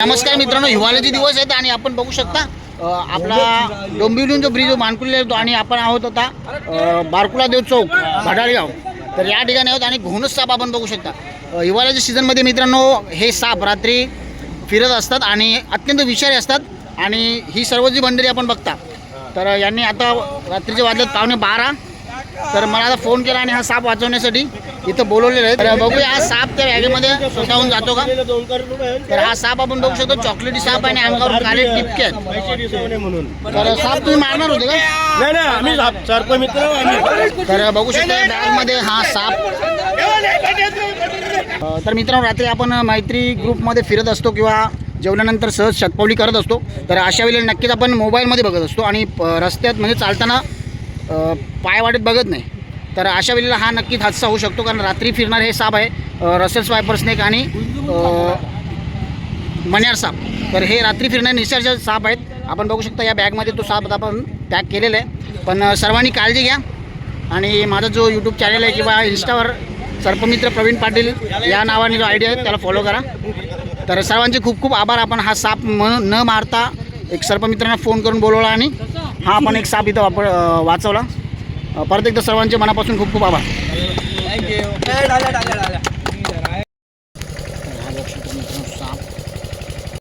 नमस्कार मित्रांनो हिवाळ्याचे दिवस आहेत आणि आपण बघू शकता आपला डोंबिवलीहून जो ब्रिज मानकुलीला येतो आणि आपण आहोत आता बारकुलादेव बारकुला देव चौक भडाळीगाव तर या ठिकाणी आहोत आणि घोणस साप आपण बघू शकता. हिवाळ्याच्या सीझनमध्ये मित्रांनो हे साप रात्री फिरत असतात आणि अत्यंत विषारी असतात आणि ही सर्व जी मंडळी आपण बघता तर यांनी आता रात्रीच्या वाजल्यात पावणे बारा. तर मला आता फोन केला आणि हा साप वाचवण्यासाठी इथं बोलवलेलं आहे. तर बघूया हा साप त्या बॅगेमध्ये स्वतःहून जातो का? तर हा साप आपण बघू शकतो चॉकलेटी साप आणि अंगावर काळे टिपके आहेत. तर साप तुम्ही मारणार होते का? तर बघू शकता बॅगमध्ये हा साप. तर मित्रांनो रात्री आपण मैत्री ग्रुपमध्ये फिरत असतो किंवा जेवल्यानंतर सहज शतपावली करत असतो. तर अशा वेळेला नक्कीच आपण मोबाईलमध्ये बघत असतो आणि रस्त्यात म्हणजे चालताना पायवाटेत पाय बघत नाही. तर अशा वेळेला हा नक्कीच हादसा होऊ शकतो कारण रात्री फिरणार हे साप आहे रसेल स्वायपर स्नेक आणि मण्यार साप. तर हे रात्री फिरणारे निसर्ग साप आहेत. आपण बघू शकता या बॅगमध्ये तो साप आता आपण पॅक केलेला आहे. पण सर्वांनी काळजी घ्या. आणि माझा जो यूट्यूब चॅनल आहे किंवा इन्स्टावर सर्पमित्र प्रवीण पाटील या नावाने जो आयडिया आहे त्याला फॉलो करा. तर सर्वांचे खूप खूप आभार. आपण हा साप म न मारता एक सर्पमित्रांना फोन करून बोलवला आणि हा आपण एक साप इथं वापर वाचवला. परत एकदा सर्वांचे मनापासून खूप खूप आभार. थँक्यू